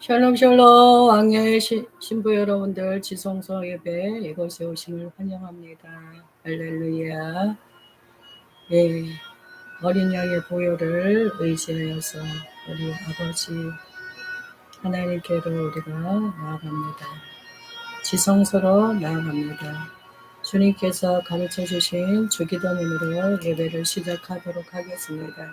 샬롬 샬롬 왕녀의 시- 신부 여러분들 지성소 예배 이곳에 오심을 환영합니다. 할렐루야. 예, 어린 양의 보혈을 의지하여서 우리 아버지 하나님께로 우리가 나아갑니다. 지성소로 나아갑니다. 주님께서 가르쳐 주신 주기도문으로 예배를 시작하도록 하겠습니다.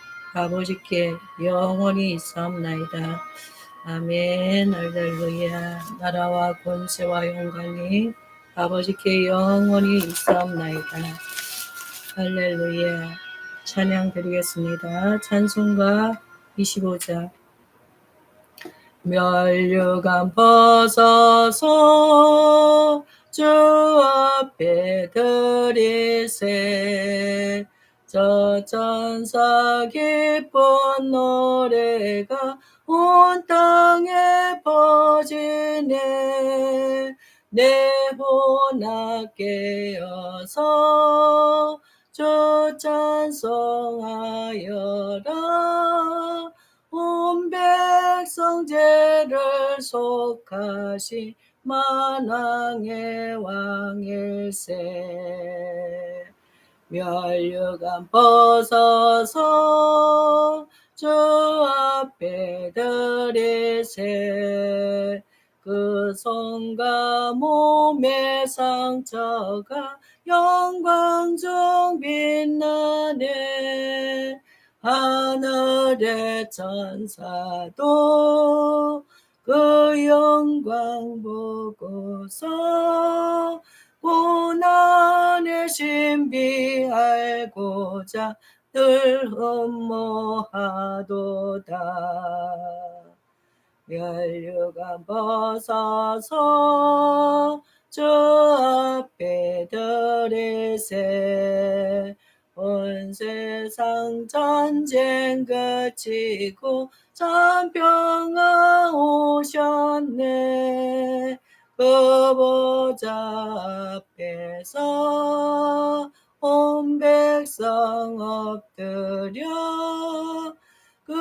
아버지께 영원히 있사옵나이다. 아멘. 할렐루야. 나라와 권세와 영광이 아버지께 영원히 있사옵나이다. 할렐루야. 찬양 드리겠습니다. 찬송가 25장. 멸류관 벗어서 주 앞에 드리세 저 전사 기쁜 노래가 온 땅에 퍼지네. 내 혼합 깨어서 주 찬송하여라. 온 백성 죄를 속하신 만왕의 왕일세 멸류관 벗어서 주 앞에 드리세 그 손과 몸의 상처가 영광 중 빛나네. 하늘의 천사도 그 영광 보고서 고난의 신비 알고자 늘 흠모하도다. 멸류관 벗어서 주 앞에 드리세. 온 세상 전쟁 그치고 전평화 오셨네 그 보좌 앞에서 온 백성 엎드려 그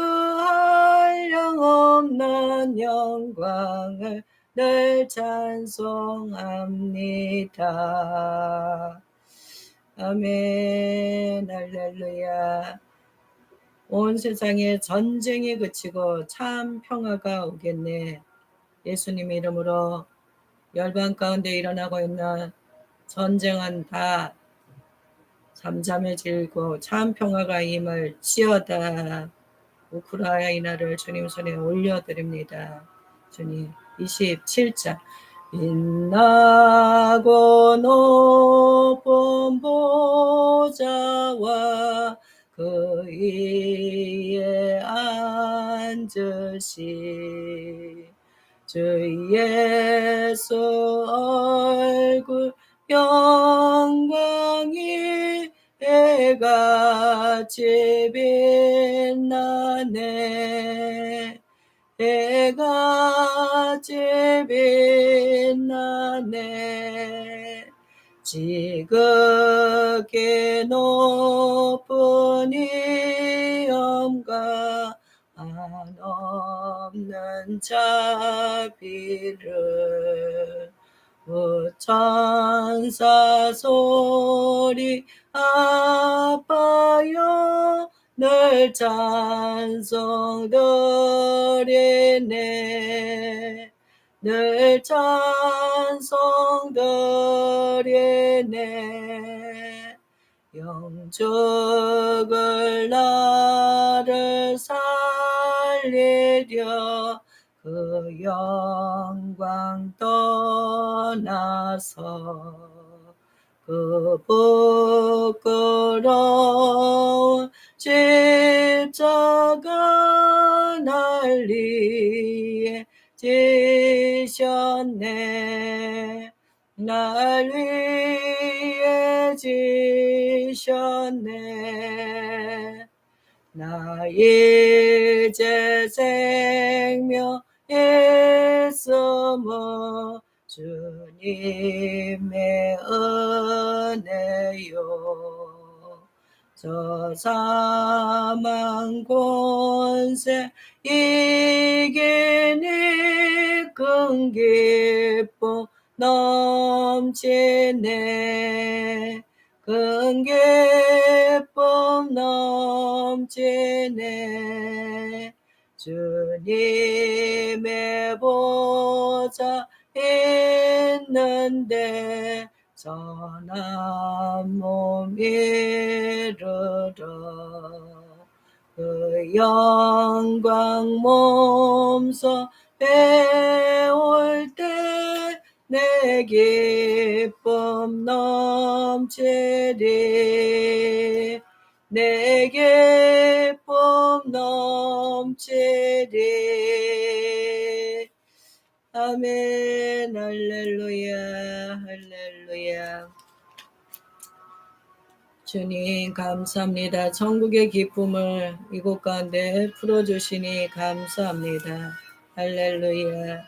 한량없는 영광을 늘 찬송합니다. 아멘, 할렐루야. 온 세상에 전쟁이 그치고 참 평화가 오겠네. 예수님 이름으로 열방 가운데 일어나고 있는 전쟁은 다 잠잠해지고 참 평화가 임을 지어다. 우크라이나를 주님 손에 올려드립니다. 주님 27장 빛나고 높은 보좌와 그 위에 앉으시 주 예수 얼굴 영광이 해같이 빛나네. 해같이 빛나네. 지극히 높은 이엄과 한 없는 자비를 천사 소리 아파요. 늘 찬송 드리네. 늘 찬송 드리네. 영적을 나를 살 리려 그 영광 떠나서 그 부끄러운 십자가 날 위해 지 지셨네. 날 위해 지셨네. 나이 제 생명 있음은 주님의 은혜요. 저 사망 권세 이기니 큰 기쁨 넘치네. 큰 기쁨 넘치네. 주님의 보좌 있는데 선한 몸 이르러 그 영광 몸소 배울 때내 기쁨 넘치리 내 기쁨 넘치리 아멘 할렐루야 할렐루야 주님 감사합니다. 천국의 기쁨을 이곳 가운데 풀어주시니 감사합니다. 할렐루야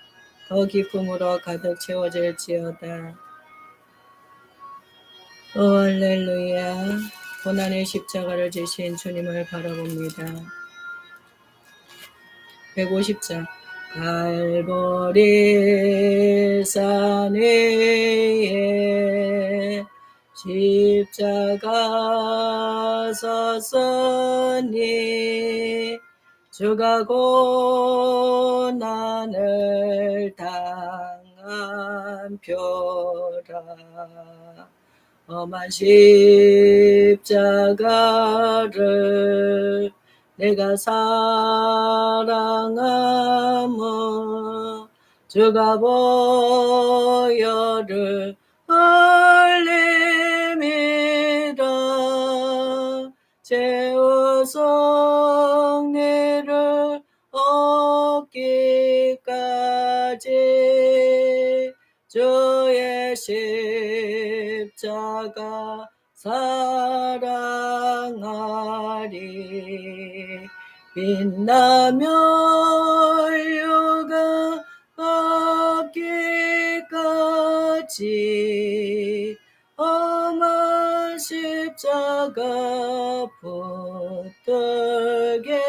더 기쁨으로 가득 채워질지어다. 오 할렐루야 고난의 십자가를 지신 주님을 바라봅니다. 150장 갈보리 산 위에 십자가 섰으니 주가 고난을 당한 표라 험한 십자가를 내가 사랑함은 주가 보혈을 흘림이라 제우 성리를 얻기까지 주의 십 자가 사랑하리. 빛나며 유가 얻기까지 험한 십자가 붙들겠네.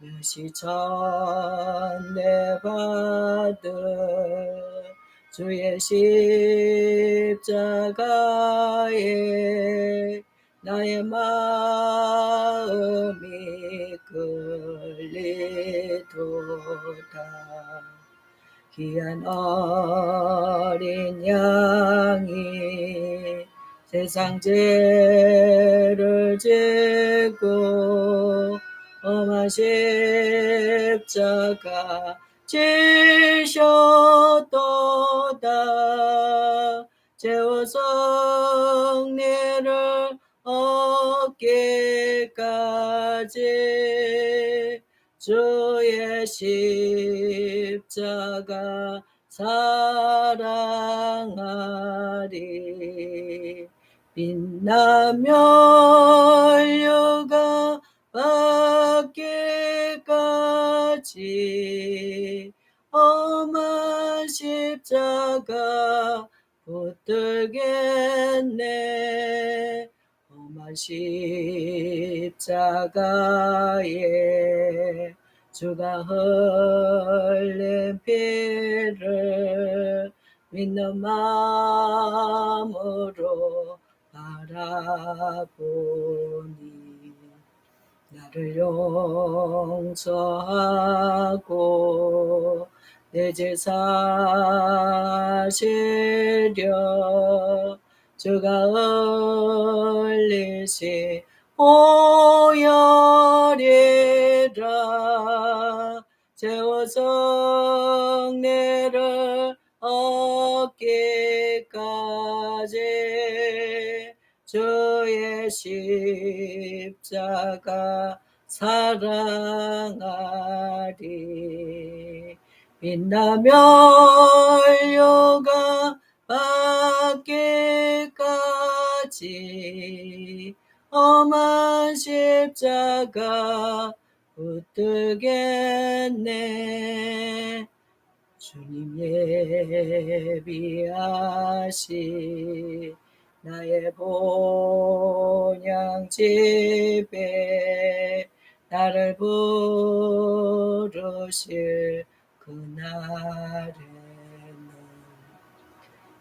몇이 전내 받을 주의 십자가에 나의 마음이 끌리도다. 귀한 어린 양이 세상 죄를 지고 험한 십자가 지셨도다. 제우 성리를 얻기까지 주의 십자가 사랑하리. 빛나며 유가 받 기까지. 험한 십자가 붙들겠네. 험한 십자가에 주가 흘린 피를 믿는 마음으로 바라보니 나를 용서하고 내죄 사시려 주가 흘리신 오열이라 제워 성례를 얻기까지 주의 십자가 사랑하리. 빛나며 열려가 받기까지 험한 십자가 붙들겠네. 주님 예비하시 나의 본향 집에 나를 부르실 그날에는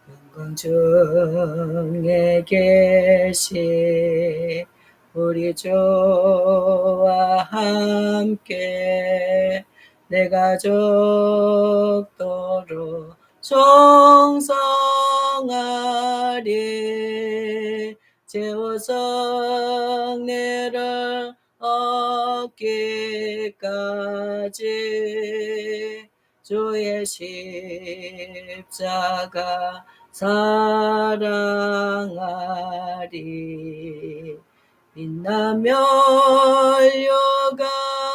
영광 중에 계시 우리 주와 함께 내 가족도로 충성 하리 제호성내를 얻기까지 주의 십자가 사랑하리. 빛나며 열려가